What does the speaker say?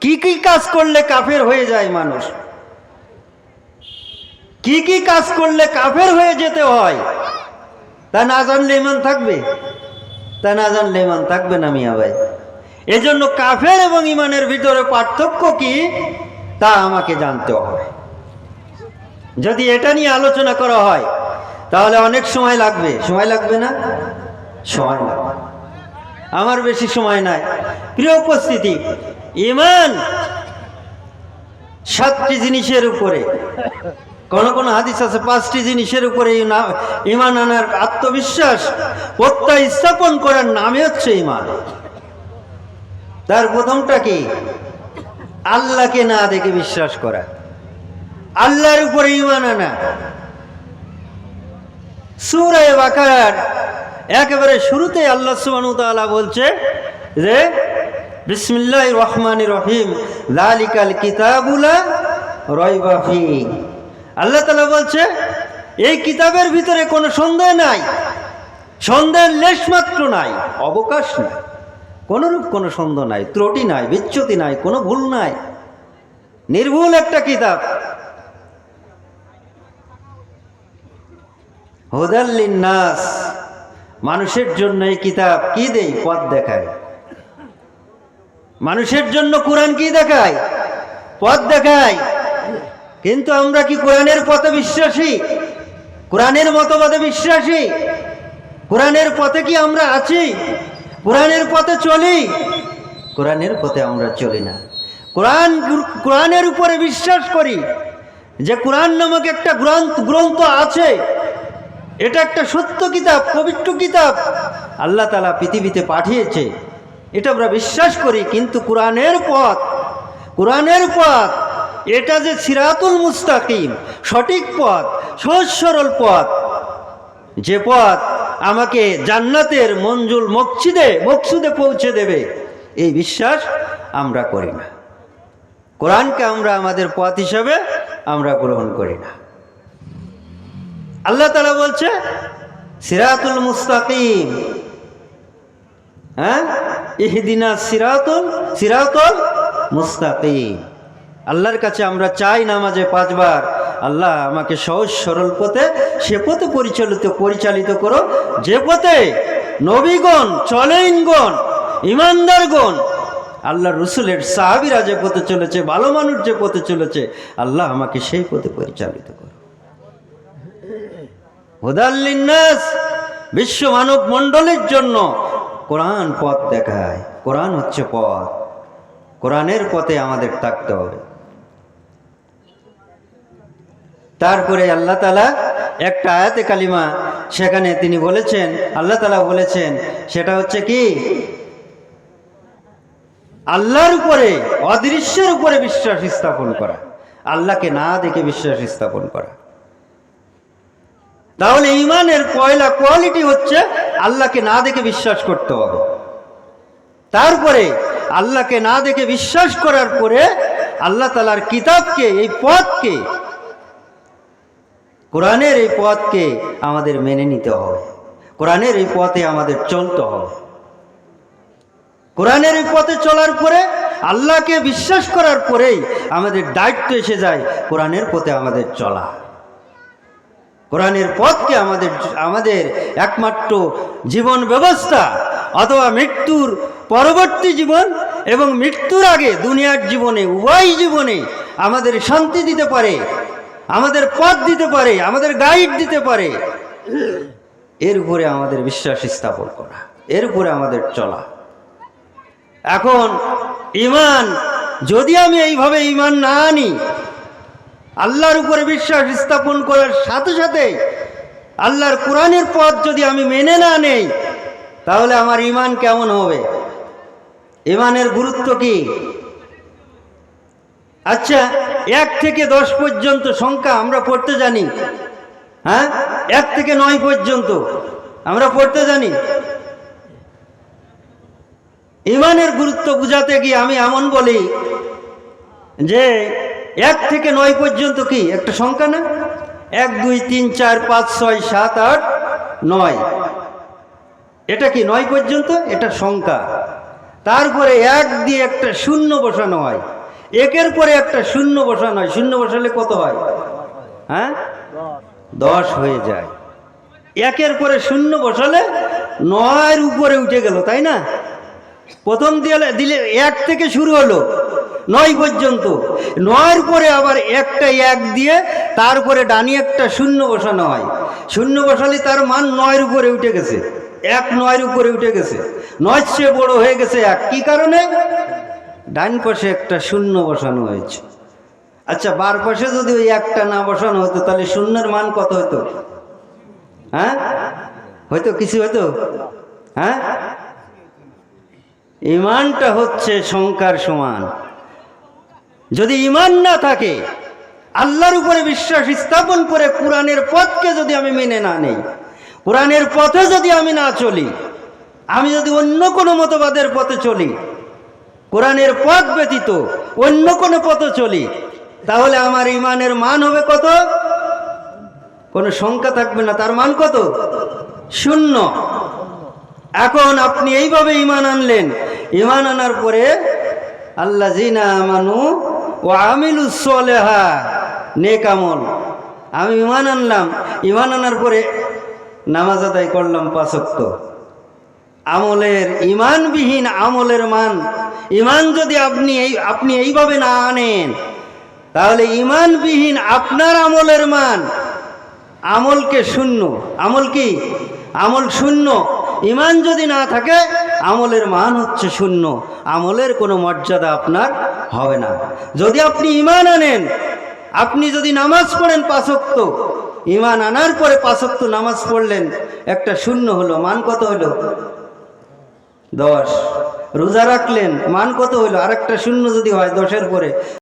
কি কি কাজ করলে কাফের হয়ে যায় মানুষ? কি কি কাজ করলে কাফের হয়ে যেতে হয়? তা না জানলে ইমান থাকবে? তা না জানলে ইমান থাকবে না মিয়া ভাই। এজন্য কাফের এবং ইমানের ভিতরে পার্থক্য কি? তা আমাকে জানতে হবে। যদি এটা নিয়ে আলোচনা করা হয়, তাহলে অনেক সময় লাগবে। সময় লাগবে না? সময় লাগবে। আমার বেশি সময় নাই। প্রিয় উপস্থিতি ইমান সাতটি জিনিসের উপরে। কোন কোন হাদিস আছে, পাঁচটি জিনিসের উপরে ইমান আনার আত্মবিশ্বাস, প্রত্যয় স্থাপন করার নামে হচ্ছে ইমান। তার প্রথমটা কি? আল্লাহকে না দেখে বিশ্বাস করা। আল্লাহর উপরে ইমান আনা। সুরায় বাকার একেবারে শুরুতে আল্লাহ ওয়া বলছে যে বিসমিল্লাহ রহমান রহিম। লালিকাল কিতাবুলা রয়বা ফি আল্লাহ তাআলা বলছে, এই কিতাবের ভিতরে কোনো সন্দেহ নাই। সন্দেহের লেশ মাত্র নাই, অবকাশ নাই। কোনোরূপ কোনো সন্দেহ নাই, ত্রুটি নাই, বিচ্যুতি নাই, কোনো ভুল নাই। নির্ভুল একটা কিতাব। হুদাল্লিন নাস মানুষের জন্য এই কিতাব কি দেই পথ দেখায়। মানুষের জন্য কোরআন কি দেখায়? পথ দেখায়। কিন্তু আমরা কি কোরআনের পথে বিশ্বাসী? কোরআনের মতবাদে বিশ্বাসী? কোরআনের পথে কি আমরা আছি? কোরআনের পথে চলি? কোরআনের পথে আমরা চলি না। কোরআন, কোরআনের উপরে বিশ্বাস করি যে কোরআন নামক একটা গ্রন্থ গ্রন্থ আছে। এটা একটা সত্য কিতাব, পবিত্র কিতাব। আল্লাহ তালা পৃথিবীতে পাঠিয়েছে। এটা আমরা বিশ্বাস করি, কিন্তু কোরআনের পথ কোরআনের পথ, এটা যে সিরাতুল মুস্তাকিম, সঠিক পথ, সহজ সরল পথ, যে পথ আমাকে জান্নাতের মঞ্জুল মকসিদে মকসুদে পৌঁছে দেবে, এই বিশ্বাস আমরা করি না। কোরআনকে আমরা আমাদের পথ হিসাবে আমরা গ্রহণ করি না। আল্লাহ তালা বলছে, সিরাতুল মুস্তাকিম হ্যাঁ? ইহদিনা সিরাতুল সিরাতুল মুস্তাকিম। আল্লাহর কাছে আমরা চাই নামাজে পাঁচবার। আল্লাহ আমাকে সহজ, সরল পথে সে পথে পরিচালিত পরিচালিত করো যে পথে নবীগণ চলেইনগণ ইমানদারগণ আল্লাহ রসুলের সাহাবিরা যে পথে চলেছে, ভালো মানুষ যে পথে চলেছে, আল্লাহ আমাকে সেই পথে পরিচালিত করো হুদাল্লিন্নাস বিশ্ব মানব মণ্ডলের জন্য কোরআন পথ দেখায়। কোরআন হচ্ছে পথ। কোরআনের পথে আমাদের থাকতে হবে। তারপরে আল্লাহ তালা একটা আয়াতে কালিমা সেখানে তিনি বলেছেন, আল্লাহ তালা বলেছেন, সেটা হচ্ছে কি? আল্লাহর উপরে, অদৃশ্যের উপরে বিশ্বাস স্থাপন করা। আল্লাহকে না দেখে বিশ্বাস স্থাপন করা। তাহলে ইমানের পয়লা কোয়ালিটি হচ্ছে আল্লাহকে না দেখে বিশ্বাস করতে হবে। তারপরে আল্লাহকে না দেখে বিশ্বাস করার পরে আল্লাহ তালার কিতাবকে, এই পথকে, কোরআনের এই পথকে আমাদের মেনে নিতে হবে। কোরআনের এই পথে আমাদের চলতে হবে। কোরআনের এই পথে চলার পরে আল্লাহকে বিশ্বাস করার পরেই আমাদের দায়িত্ব এসে যায় কোরআনের পথে আমাদের চলা। কোরআনের পথকে আমাদের আমাদের একমাত্র জীবন ব্যবস্থা। অথবা মৃত্যুর পরবর্তী জীবন এবং মৃত্যুর আগে দুনিয়ার জীবনে, উভয় জীবনে আমাদের শান্তি দিতে পারে, আমাদের পথ দিতে পারে, আমাদের গাইড দিতে পারে। এর উপরে আমাদের বিশ্বাস স্থাপন করা, এর উপরে আমাদের চলা। এখন ইমান, যদি আমি এইভাবে ইমান না আনি আল্লাহর উপরে বিশ্বাস স্থাপন করার সাথে সাথে আল্লাহর কোরআনের পথ যদি আমি মেনে না নেই, তাহলে আমার ইমান কেমন হবে? ইমানের গুরুত্ব কি? আচ্ছা এক থেকে দশ পর্যন্ত সংখ্যা আমরা পড়তে জানি হ্যাঁ? এক থেকে নয় পর্যন্ত আমরা পড়তে জানি। ইমানের গুরুত্ব বুঝাতে গিয়ে আমি এমন বলি যে এক থেকে নয় পর্যন্ত কি? একটা সংখ্যা না? এক, দুই, তিন, চার, পাঁচ, ছয়, সাত, আট, নয়। এটা কি নয় পর্যন্ত? এটা সংখ্যা। তারপরে এক দিয়ে একটা শূন্য বসানো হয়। একের পরে একটা শূন্য বসানো হয়। শূন্য বসালে কত হয়? হ্যাঁ? দশ হয়ে যায়। একের পরে শূন্য বসালে নয়ের উপরে উঠে গেল, তাই না? প্রথম দিলে দিলে এক থেকে শুরু হলো। নয় পর্যন্ত। নয়ের পরে আবার একটা এক দিয়ে তারপরে ডানি একটা শূন্য বসানো হয়। শূন্য বসালে তার মান নয়ের উপরে উঠে গেছে। এক নয়ের উপরে উঠে গেছে। নয় চেয়ে বড় হয়ে গেছে এক। কি কারণে? ডান পাশে একটা শূন্য বসানো হয়েছে। আচ্ছা বার পাশে যদি ওই একটা না বসানো হতো, তাহলে শূন্যের মান কত হতো? হ্যাঁ? হয়তো কিছু হতো? হ্যাঁ? ইমানটা হচ্ছে সংখ্যার সমান। যদি ইমান না থাকে, আল্লাহর উপরে বিশ্বাস স্থাপন করে কোরআনের পথকে যদি আমি মেনে না নেই, কোরআনের পথে যদি আমি না চলি, আমি যদি অন্য কোনো মতবাদের পথে চলি, কোরআনের পথ ব্যতীত অন্য কোনো পথে চলি, তাহলে আমার ইমানের মান হবে কত? কোনো সংখ্যা থাকবে না, তার মান কত? শূন্য। এখন আপনি এইভাবে ইমান আনলেন ইমান আনার পরে আল্লাহ জিনা মানু ও আমিলু সলেহা, নেক আমল। আমি ইমান আনলাম ইমান আনার পরে নামাজ আদায় করলাম পাঁচক্ত আমলের ইমানবিহীন আমলের মান ইমান যদি আপনি এই, আপনি এইভাবে না আনেন, তাহলে ইমানবিহীন আপনার আমলের মান আমলকে শূন্য। আমল কি? আমল শূন্য। ইমান যদি না থাকে, আমলের মান হচ্ছে শূন্য। আমলের কোনো মর্যাদা আপনার হবে না। যদি আপনি ইমান আনেন, আপনি যদি নামাজ পড়েন পাঁচক্ত ইমান আনার পরে পাঁচক্ত নামাজ পড়লেন, একটা শূন্য হলো, মান কত হলো? দশ। রোজা রাখলেন, মান কত হলো? আরেকটা শূন্য যদি হয় দশের পরে।